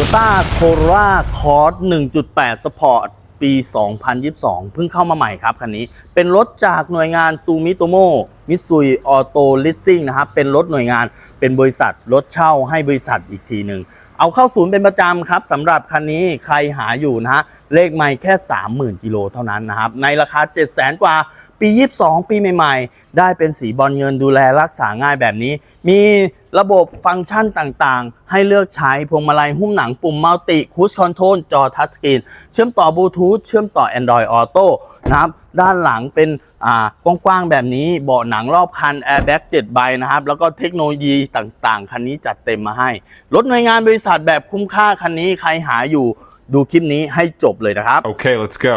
Toyota Corolla Cross 1.8 Sport ปี 2022 เพิ่งเข้ามาใหม่ครับคันนี้ เป็นรถจากหน่วยงาน Sumitomo Mitsui Auto Leasing นะครับ เป็นรถหน่วยงาน เป็นบริษัท รถเช่าให้บริษัทอีกทีหนึ่ง เอาเข้าศูนย์เป็นประจำครับสำหรับคันนี้ใครหาอยู่นะฮะ เลขไม่แค่ 30,000 กิโลเท่านั้นนะครับ ในราคา 700,000 กว่า ปี 22 ปีใหม่ๆ ได้เป็นสีบอลเงินดูแลรักษาง่ายแบบนี้ มีระบบฟังก์ชันต่างๆ ให้เลือกใช้พวงมาลัยหุ้มหนังปุ่มมัลติคูชคอนโทรลจอทัชสกรีนเชื่อมต่อบลูทูธเชื่อมต่อ Android Auto นะครับด้านหลังเป็นกว้างๆแบบนี้เบาะหนังรอบคัน Airbag 7ใบนะครับ แล้วก็เทคโนโลยีต่างๆ คันนี้จัดเต็มมาให้ รถหน่วยงานบริษัทแบบคุ้มค่าคันนี้ใครหาอยู่ดูคลิปนี้ให้จบเลยนะครับ Okay, let's go.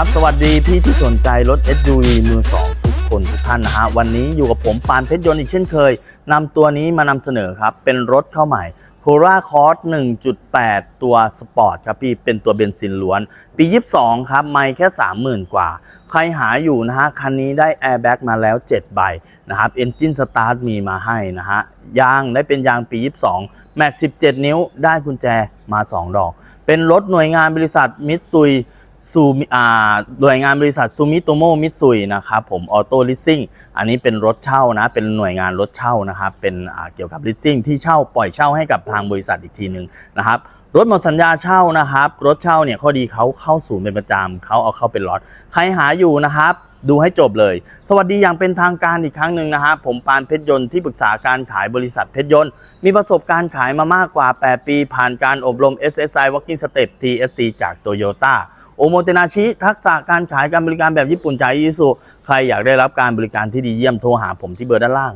สดีครับสวัสดีพี่ที่สนใจรถ SUV มือสองทุกคนทุกท่านนะฮะ วันนี้อยู่กับผมปานเพชรยนต์อีกเช่นเคยนำตัวนี้มานำเสนอครับ เป็นรถเข้าใหม่ c o r a Cross 1.8 ตัวสปอร์ตครับพี่ เป็นตัวเบนซินล้วน ปี 22 ครับ ไม่แค่ 30,000 กว่า ใครหาอยู่นะฮะ คันนี้ได้แอร์แบ็กมาแล้ว 7 ใบนะครับเอนจินสตาร์ทมีมาให้นะฮะ ยางได้เป็นยางปี 22 แม็ก 17 นิ้ว ได้กุญแจมา 2 ดอก เป็นรถหน่วยงานบริษัทมิตซุย ซูมิอ่าหน่วยงานบริษัทซูมิโตโมมิตซุยนะครับผมออโต้ลิสซิ่งอันนี้เป็นรถเช่านะ เป็นหน่วยงานรถเช่านะครับ เป็นเกี่ยวกับลิสซิ่งที่เช่าปล่อยเช่าให้กับทางบริษัทอีกทีหนึ่งนะครับรถหมดสัญญาเช่านะครับ รถเช่าเนี่ยข้อดีเขาเข้าศูนย์เป็นประจำเขาเอาเข้าเป็นล็อตใครหาอยู่นะครับ ดูให้จบเลย สวัสดีอย่างเป็นทางการอีกครั้งหนึ่งนะครับผมปานเพชรยนต์ที่ปรึกษาการขายบริษัทเพชรยนต์มีประสบการณ์ขายมามากกว่า 8 ปี ผ่านการอบรม SSI Walking Step TSC จาก Toyota โอโมเตนาชิทักษะการขายการบริการแบบญี่ปุ่นจากอิสุใครอยากได้รับการบริการที่ดีเยี่ยมโทรหาผมที่เบอร์ด้านล่าง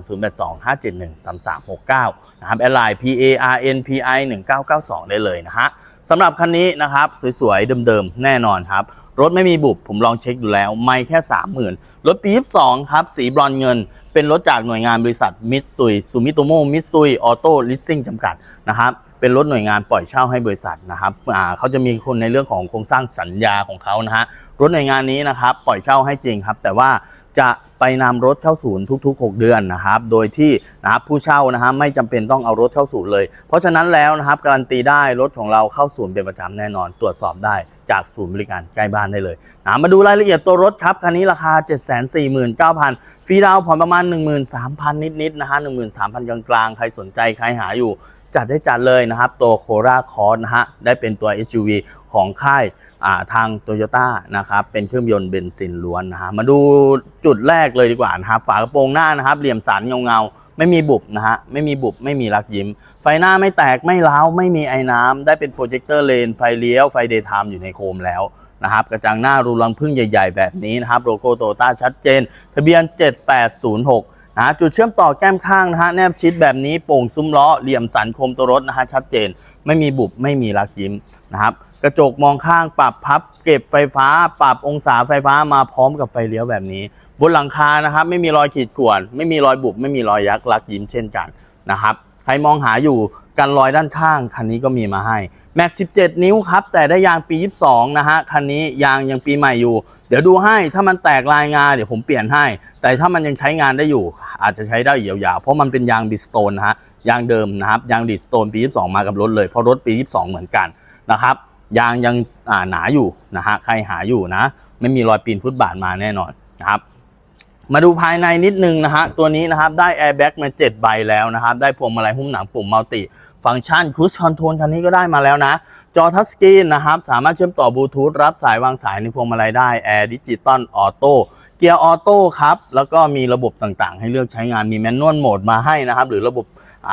0825713369 นะครับแอดไลน์ PARNPI 1992 ได้เลยนะฮะสำหรับคันนี้นะครับ สวยๆ เดิมๆ แน่นอนครับ รถไม่มีบุบผมลองเช็คดูแล้ว ไม่แค่ 30,000 รถปี 22 ครับ สีบรอนเงิน เป็นรถจากหน่วยงานบริษัทมิตซุยซูมิโตโมมิตซุยออโต้ลิสซิ่งจำกัดนะครับ เป็นรถหน่วยงานปล่อยเช่าให้บริษัทนะครับเขาจะมีคนในเรื่องของโครงสร้างสัญญาของเขานะฮะรถหน่วยงานนี้นะครับปล่อยเช่าให้จริงครับ แต่ว่าจะไปนำรถเข้าศูนย์ทุก ๆ 6 เดือนนะครับ โดยที่นะครับผู้เช่านะฮะไม่จำเป็นต้องเอารถเข้าศูนย์เลย เพราะฉะนั้นแล้วนะครับการันตีได้รถของเราเข้าศูนย์เป็นประจำแน่นอน ตรวจสอบได้จากศูนย์บริการใกล้บ้านได้เลยนะมาดูรายละเอียดตัวรถครับ คันนี้ราคา 749,000 ฟรีดาวน์ผ่อนประมาณ 13,000 นิดๆนะฮะ13,000 กลางๆ ใครสนใจใครหาอยู่ จัดได้จัดเลยนะครับ ตัวโคราคอร์นะฮะได้เป็นตัว SUV ของค่ายาทาง t o y ยต้นะครับเป็นเครื่องยนต์เบนซินล้วนนะฮะมาดูจุดแรกเลยดีกว่านะครับฝากระโปรงหน้านะครับ เหลี่ยมสันเงาเงาๆไม่มีบุบนะฮะไม่มีบุบไม่มีรักยิ้ม ไฟหน้าไม่แตกไม่ร้าวไม่มีไอ้น้ำได้เป็นโปรเจคเตอร์เลน ไฟเลี้ยว ไฟเดย์ไทม์อยู่ในโคมแล้วนะครับกระจังหน้ารูรังพึ่งใหญ่ ๆ แบบนี้นะครับโลโก้โตต้าชัดเจน ทะเบียน 7806 นะจุดเชื่อมต่อแก้มข้างนะฮะแนบชิดแบบนี้โป่งซุ้มล้อเหลี่ยมสันคมตัวรถนะฮะชัดเจน ไม่มีบุบไม่มีรักยิ้มนะครับกระจกมองข้างปรับพับ เก็บไฟฟ้า ปรับองศาไฟฟ้ามาพร้อมกับไฟเลี้ยวแบบนี้ บนหลังคานะครับ ไม่มีรอยขีดข่วน ไม่มีรอยบุบไม่มีรอยยักษ์รักยิ้มเช่นกันนะครับ ใครมองหาอยู่กันรอยด้านข้าง คันนี้ก็มีมาให้แม็ก 17 นิ้วครับ แต่ได้ยางปี 22 นะฮะ คันนี้ยางยังปีใหม่อยู่ เดี๋ยวดูให้ถ้ามันแตกลายงาเดี๋ยวผมเปลี่ยนให้ แต่ถ้ามันยังใช้งานได้อยู่ อาจจะใช้ได้ยาวๆ เพราะมันเป็นยางบิสโตนนะฮะ ยางเดิมนะครับ ยางบิสโตนปี 22 มากับรถเลย เพราะรถปี 22 เหมือนกันนะครับยางยังหนาอยู่นะฮะใครหาอยู่นะ ไม่มีรอยปีนฟุตบาทมาแน่นอนนะครับ มาดูภายในนิดนึงนะฮะตัวนี้นะครับได้แอร์แบ็กมา 7 ใบแล้วนะครับได้พวงมาลัยหุ้มหนังปุ่มมัลติฟังก์ชันคูสคอนโทรลคันนี้ก็ได้มาแล้วนะ จอทัชสกรีนนะครับ สามารถเชื่อมต่อบลูทูธรับสายวางสายในพวงมาลัยได้แอร์ดิจิตอลออโต้เกียร์ออโต้ครับ แล้วก็มีระบบต่างๆ ให้เลือกใช้งานมีแมนนวลโหมดมาให้นะครับ หรือระบบ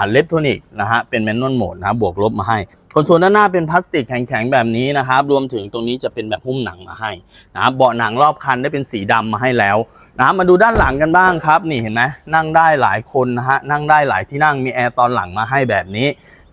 เลฟโทนิกนะฮะเป็นแมนนวลโหมดนะบวกลบมาให้คอนโซลด้านหน้าเป็นพลาสติกแข็งๆแบบนี้นะครับรวมถึงตรงนี้จะเป็นแบบหุ้มหนังมาให้นะเบาะหนังรอบคันได้เป็นสีดำมาให้แล้วนะมาดูด้านหลังกันบ้างครับ นี่เห็นไหมนั่งได้หลายคนนะฮะนั่งได้หลายที่นั่งมีแอร์ตอนหลังมาให้แบบนี้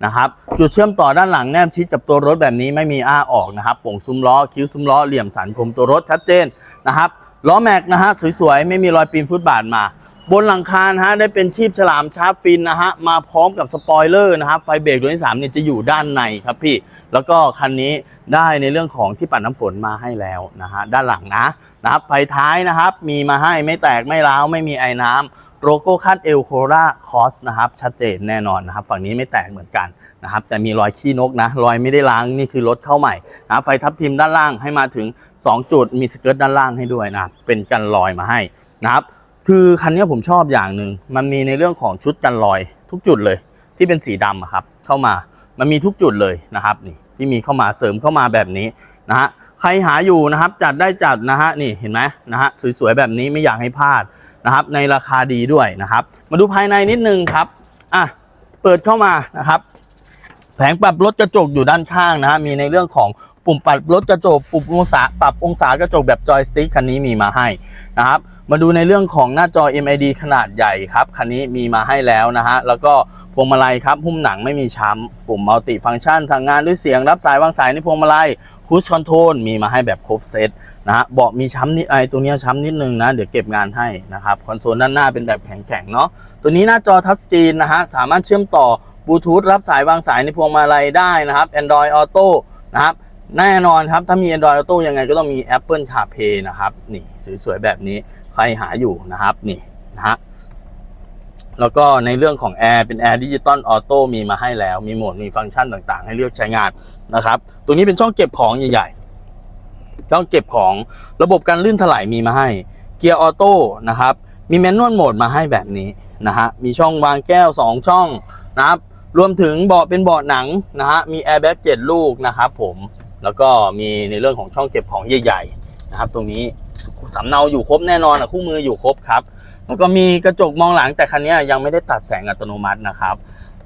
นะครับจุดเชื่อมต่อด้านหลังแนบชิดกับตัวรถแบบนี้ไม่มีอ้าออกนะครับป่งซุ้มล้อคิ้วซุ้มล้อเหลี่ยมสันคมตัวรถชัดเจนนะครับล้อแม็กนะฮะสวยๆไม่มีรอยปีนฟุตบาทมา บนหลังคานะฮะได้เป็นชีพฉลามชาร์ปฟินนะฮะมาพร้อมกับสปอยเลอร์นะครับไฟเบรกตัวที่3เนี่ยจะอยู่ด้านในครับพี่ แล้วก็คันนี้ได้ในเรื่องของที่ปัดน้ำฝนมาให้แล้วนะฮะด้านหลังนะนะครับไฟท้ายนะครับมีมาให้ไม่แตกไม่ร้าวไม่มีไอ้น้ำโลโก้คัดเอลโคราคอสนะครับชัดเจนแน่นอนนะครับ ฝั่งนี้ไม่แตกเหมือนกันนะครับ แต่มีรอยขี้นกนะรอยไม่ได้ล้างนี่คือรถเข้าใหม่นะไฟทับทิมด้านล่างให้มาถึง 2 จุดมีสเกิร์ตด้านล่างให้ด้วยนะเป็นกันรอยมาให้นะครับ คือคันนี้ผมชอบอย่างหนึ่งมันมีในเรื่องของชุดกันรอย ทุกจุดเลย ที่เป็นสีดำครับ เข้ามามันมีทุกจุดเลยนะครับนี่ที่มีเข้ามาเสริมเข้ามาแบบนี้นะฮะใครหาอยู่นะครับจัดได้จัดนะฮะนี่เห็นไหมนะฮะสวยๆแบบนี้ไม่อยากให้พลาดนะครับ ในราคาดีด้วยนะครับ มาดูภายในนิดนึงครับอะเปิดเข้ามานะครับ แผงปรับลดกระจกอยู่ด้านข้างนะฮะมีในเรื่องของ ปุ่มปรับลดกระจกปุ่มองศาปรับองศากระจกแบบจอยสติ๊กคันนี้มีมาให้นะครับมาดูในเรื่องของหน้าจอ MID ขนาดใหญ่ครับคันนี้มีมาให้แล้วนะฮะแล้วก็พวงมาลัยครับหุ้มหนังไม่มีช้ำปุ่มมัลติฟังก์ชัน สั่งงานด้วยเสียงรับสายวางสายในพวงมาลัยคูชคอนโทรลมีมาให้แบบครบเซตนะฮะเบาะมีช้ำนิดไอตัวนี้ช้ำนิดนึงนะเดี๋ยวเก็บงานให้นะครับคอนโซลด้านหน้าเป็นแบบแข็งๆเนาะตัวนี้หน้าจอทัชสกรีนนะฮะสามารถเชื่อมต่อบลูทูธรับสายวางสายในพวงมาลัยได้นะครับ Android Auto นะครับ แน่นอนครับ ถ้ามี Android Auto ยังไงก็ต้องมี Apple CarPlay นะครับ นี่สวยๆ แบบนี้ใครหาอยู่นะครับ นี่นะฮะแล้วก็ในเรื่องของแอร์เป็นแอร์ดิจิตอลออโต้มีมาให้แล้ว มีโหมดมีฟังก์ชันต่างๆ ให้เลือกใช้งานนะครับตัวนี้เป็นช่องเก็บของใหญ่ๆ ช่องเก็บของระบบการลื่นถลายมีมาให้ เกียร์ออโต้นะครับ มีแมนนวลโหมดมาให้แบบนี้นะฮะ มีช่องวางแก้ว 2 ช่องนะครับ รวมถึงเบาะเป็นเบาะหนังนะฮะ มีแอร์แบ็กเจ็ดลูกนะครับผม แล้วก็มีในเรื่องของช่องเก็บของใหญ่ๆนะครับ ตรงนี้สำเนาอยู่ครบแน่นอนอะคู่มืออยู่ครบครับ แล้วก็มีกระจกมองหลังแต่คันนี้ยังไม่ได้ตัดแสงอัตโนมัตินะครับ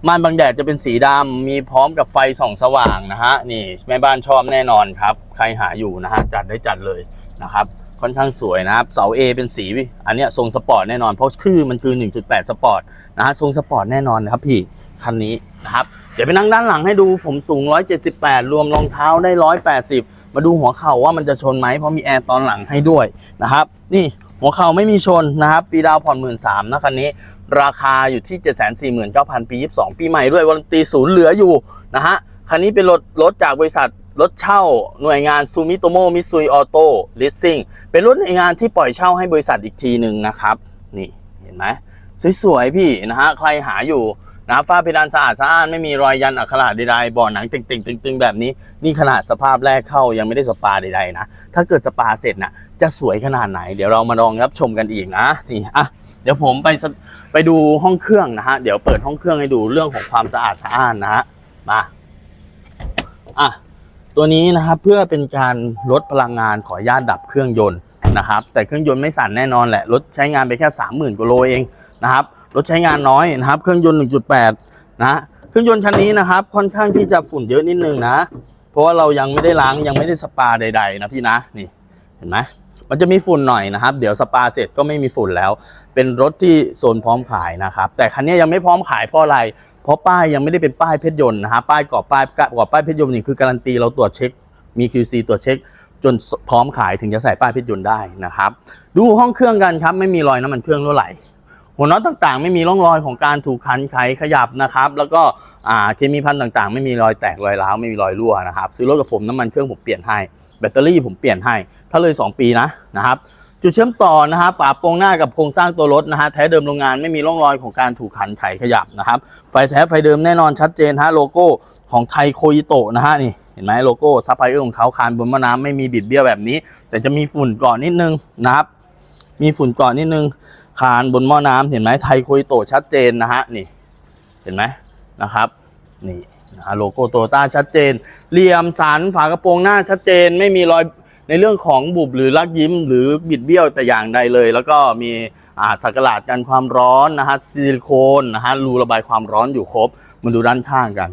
ม่านบังแดดจะเป็นสีดำมีพร้อมกับไฟส่องสว่างนะฮะนี่แม่บ้านชอบแน่นอนครับ ใครหาอยู่นะฮะจัดได้จัดเลยนะครับค่อนข้างสวยนะครับเสา A เป็นสี อันนี้ทรงสปอร์ตแน่นอนเพราะชื่อมันคือ 1.8 สปอร์ตนะฮะทรงสปอร์ตแน่นอนนะครับพี่คันนี้นะครับ เดี๋ยวไปนั่งด้านหลังให้ดูผมสูง 178 รวมรองเท้าได้ 180 มาดูหัวเข่าว่ามันจะชนไหมเพราะมีแอร์ตอนหลังให้ด้วยนะครับ นี่หัวเข่าไม่มีชนนะครับฟรีดาวผ่อนหมื่นสนะคันนี้ ราคาอยู่ที่ 749,000 ปี 22 ปีใหม่ด้วยวันตีศูนย์เหลืออยู่นะฮะคันนี้เป็นรถรถจากบริษัทรถเช่าหน่วยงานซูมิโตโมมิซุยออโต้ลิสซิ่งเป็นรถหน่วยงานที่ปล่อยเช่าให้บริษัทอีกทีหนึ่งนะครับ นี่เห็นไหมสวยๆพี่นะฮะใครหาอยู่ นะฝ้าเพดานสะอาดสะอ้านไม่มีรอยยันอักขระใดๆบ่อหนังต่งๆตึงๆแบบนี้ นี่ขนาดสภาพแรกเข้ายังไม่ได้สปาใดๆนะถ้าเกิดสปาเสร็จนะจะสวยขนาดไหน เดี๋ยวเรามาลองรับชมกันอีกนะนี่อะเดี๋ยวผมไปสไปดูห้องเครื่องนะฮะเดี๋ยวเปิดห้องเครื่องให้ดูเรื่องของความสะอาดสะอ้านนะฮะมาอะตัวนี้นะครับเพื่อเป็นการลดพลังงานขออนุญาตดับเครื่องยนต์นะครับแต่เครื่องยนต์ไม่สั่นแน่นอนแหละรถใช้งานไปแค่ 30,000กิโลเอง นะครับรถใช้งานน้อยนะครับ เครื่องยนต์ 1.8 นะเครื่องยนต์คันนี้นะครับค่อนข้างที่จะฝุ่นเยอะนิดนึงนะ เพราะว่าเรายังไม่ได้ล้างยังไม่ได้สปาใด ๆ นะพี่นะนี่เห็นไหมมันจะมีฝุ่นหน่อยนะครับ เดี๋ยวสปาเสร็จก็ไม่มีฝุ่นแล้ว เป็นรถที่โซนพร้อมขายนะครับ แต่คันนี้ยังไม่พร้อมขายเพราะอะไร เพราะป้ายยังไม่ได้เป็นป้ายเพชรยนต์นะฮะป้ายกรอบป้ายกรอบป้ายเพชรยนต์นี่คือการันตีเราตรวจเช็คมี QC ตรวจเช็ค จนพร้อมขายถึงจะใส่ป้ายเพชรยนต์ได้นะครับ ดูห้องเครื่องกันครับไม่มีรอยน้ำมันเครื่องรั่วไหล หัวน็อตต่างๆ ไม่มีร่องรอยของการถูกขันไขขยับนะครับ แล้วก็อ่าเคมีพันธ์ต่างๆ ไม่มีรอยแตกรอยร้าวไม่มีรอยรั่วนะครับ ซื้อรถกับผมน้ำมันเครื่องผมเปลี่ยนให้แบตเตอรี่ผมเปลี่ยนให้ถ้าเลย 2 ปีนะนะครับจุดเชื่อมต่อนะครับฝาโปรงหน้ากับโครงสร้างตัวรถนะฮะแท้เดิมโรงงานไม่มีร่องรอยของการถูกขันไขขยับนะครับ ไฟแท้ไฟเดิมแน่นอนชัดเจนฮะโลโก้ของไทโคอิโตะนะฮะนี่เห็นไหมโลโก้ซัพพลายเออร์ของเขาคานบนมะน้ำไม่มีบิดเบี้ยวแบบนี้ แต่จะมีฝุ่นก่อนนิดนึงนะครับ มีฝุ่นก่อนนิดนึง คานบนหม้อน้ำเห็นไหมไทยโคยโตชัดเจนนะฮะนี่เห็นไหมนะครับนี่นะฮะโลโก้โตต้าชัดเจนเหลี่ยมสันฝากระโปรงหน้าชัดเจน ไม่มีรอยในเรื่องของบุบหรือลักยิ้ม หรือบิดเบี้ยวแต่อย่างใดเลย แล้วก็มีอ่าสักหลาดกันความร้อนนะฮะซิลิโคนนะฮะรูระบายความร้อนอยู่ครบมาดูด้านข้างกัน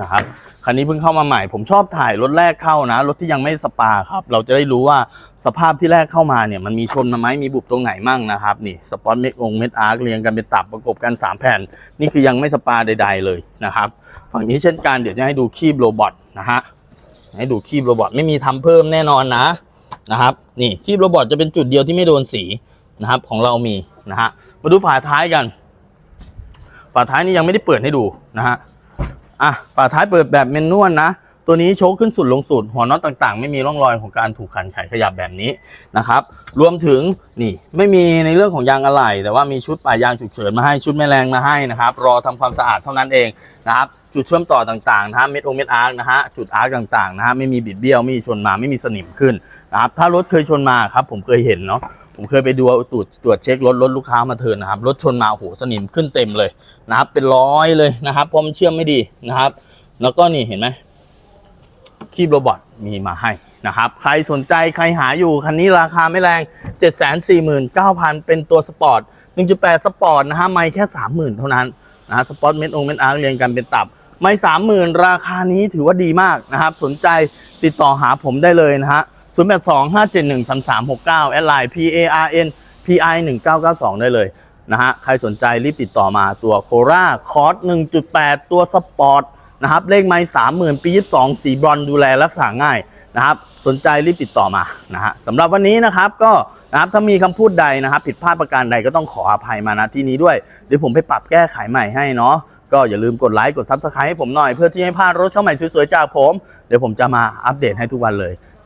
นะครับคันนี้เพิ่งเข้ามาใหม่ผมชอบถ่ายรถแรกเข้านะรถที่ยังไม่สปาครับ เราจะได้รู้ว่าสภาพที่แรกเข้ามาเนี่ยมันมีชนมาไหมมีบุบตรงไหนมั่งนะครับนี่สปอตเม็ดองเม็ดอาร์คเรียงกันเป็นตับประกบกัน 3 แผ่น นี่คือยังไม่สปาใด ๆ เลยนะครับฝั่งนี้เช่นกันเดี๋ยวจะให้ดูคีบโรบอทนะฮะให้ดูคีบโรบอทไม่มีทำเพิ่มแน่นอนนะนะครับนี่คีบโรบอทจะเป็นจุดเดียวที่ไม่โดนสีนะครับของเรามีนะฮะมาดูฝาท้ายกัน ฝาท้ายนี่ยังไม่ได้เปิดให้ดูนะฮะ อะฝาท้ายเปิดแบบเมนนวลนะ ตัวนี้โชคขึ้นสุดลงสุด หัวน็อตต่างๆ ไม่มีร่องรอยของการถูกขันไขขยับแบบนี้นะครับ รวมถึงนี่ไม่มีในเรื่องของยางอะไหล่แต่ว่ามีชุดปลายยางฉุกเฉินมาให้ชุดแม่แรงมาให้นะครับ รอทำความสะอาดเท่านั้นเองนะครับจุดเชื่อมต่อต่างๆนะฮะเม็ดองเม็ดอาร์คนะฮะจุดอาร์คต่างๆนะฮะไม่มีบิดเบี้ยวไม่มีชนมาไม่มีสนิมขึ้นนะครับถ้ารถเคยชนมาครับผมเคยเห็นเนาะ ผมเคยไปดูตรวจตรวจเช็ครถรถลูกค้ามาเทิร์นนะครับรถชนมาโอ้โหสนิมขึ้นเต็มเลยนะครับ เป็นร้อยเลยนะครับเพราะมันเชื่อมไม่ดีนะครับ แล้วก็นี่เห็นไหมคีบโรบอทมีมาให้นะครับใครสนใจใครหาอยู่คันนี้ราคาไม่แรง 749,000 เป็นตัวสปอร์ต 1.8 สปอร์ตนะฮะไม่แค่ 30,000 เท่านั้นนะฮะสปอร์ตเม็ดองเม็ดอาร์เรียงกันเป็นตับ ไม่ 30,000 ราคานี้ถือว่าดีมากนะครับ สนใจติดต่อหาผมได้เลยนะฮะ 0825713369 แอดไลน์ PARN PI 1992 ได้เลยนะฮะ ใครสนใจรีบติดต่อมาตัวโคราคอร์ส1.8 ตัวสปอร์ตนะครับ เลขไม้สามหมื่นปียี่สองสีบรอนดูแลรักษาง่ายนะครับ สนใจรีบติดต่อมานะฮะสำหรับวันนี้นะครับก็นะครับถ้ามีคำพูดใดนะครับ ผิดพลาดประการใดก็ต้องขออภัยมาณที่นี้ด้วยเดี๋ยวผมไปปรับแก้ไขใหม่ให้เนาะก็อย่าลืมกดไลค์กดซับสไครต์ให้ผมหน่อย เพื่อที่ให้พลาดรถเข้าใหม่สวยๆจากผม เดี๋ยวผมจะมาอัปเดตให้ทุกวันเลย